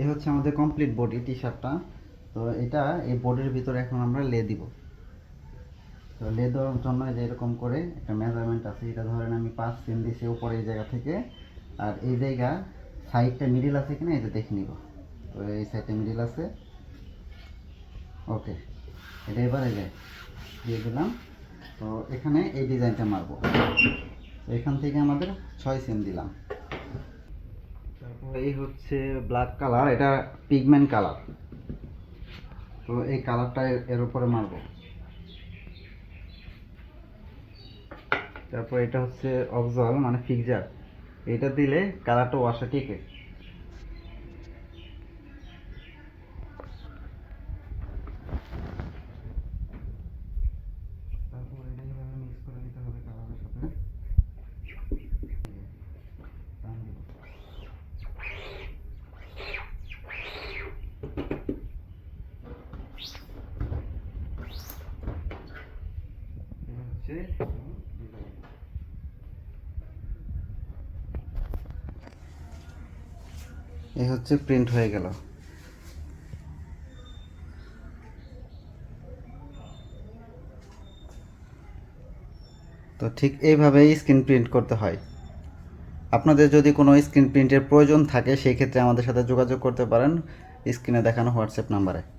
এই হচ্ছে আমাদের কমপ্লিট বডি টি শার্টটা তো এটা এই বোর্ডের ভিতরে এখন আমরা লে দিব। তো লে দেওয়ার জন্য যে এরকম করে একটা মেজারমেন্ট আছে, এটা ধরেন আমি পাঁচ সেম দিছি উপরে এই জায়গা থেকে। আর এই জায়গা সাইডটা মিডিল আছে কিনা এটা দেখে নিব। তো এই সাইডটা মিডিল আছে। ওকে এটা এবারে এই যে দিয়ে দিলাম। তো এখানে এই ডিজাইনটা মারবো। এখান থেকে আমাদের ছয় সেম দিলাম। এই হচ্ছে ব্ল্যাক কালার এটা পিগমেন্ট কালার তো এই কালারটা এর উপরে মারব। তারপর এটা হচ্ছে অবজল মানে ফিক্সার এটা দিলে কালারটা ওয়াশা টিকে তারপর এটা এভাবে মিক্স করে দিতে হবে কালারের সাথে টান দিব। এটা হচ্ছে এই হচ্ছে প্রিন্ট হয়ে গেল। তো ঠিক এইভাবেই স্ক্রিন প্রিন্ট করতে হয়। আপনাদের যদি কোনো স্ক্রিন প্রিন্টের প্রয়োজন থাকে, সেই ক্ষেত্রে আমাদের সাথে যোগাযোগ করতে পারেন। স্ক্রিনে দেখানো হোয়াটসঅ্যাপ নাম্বারে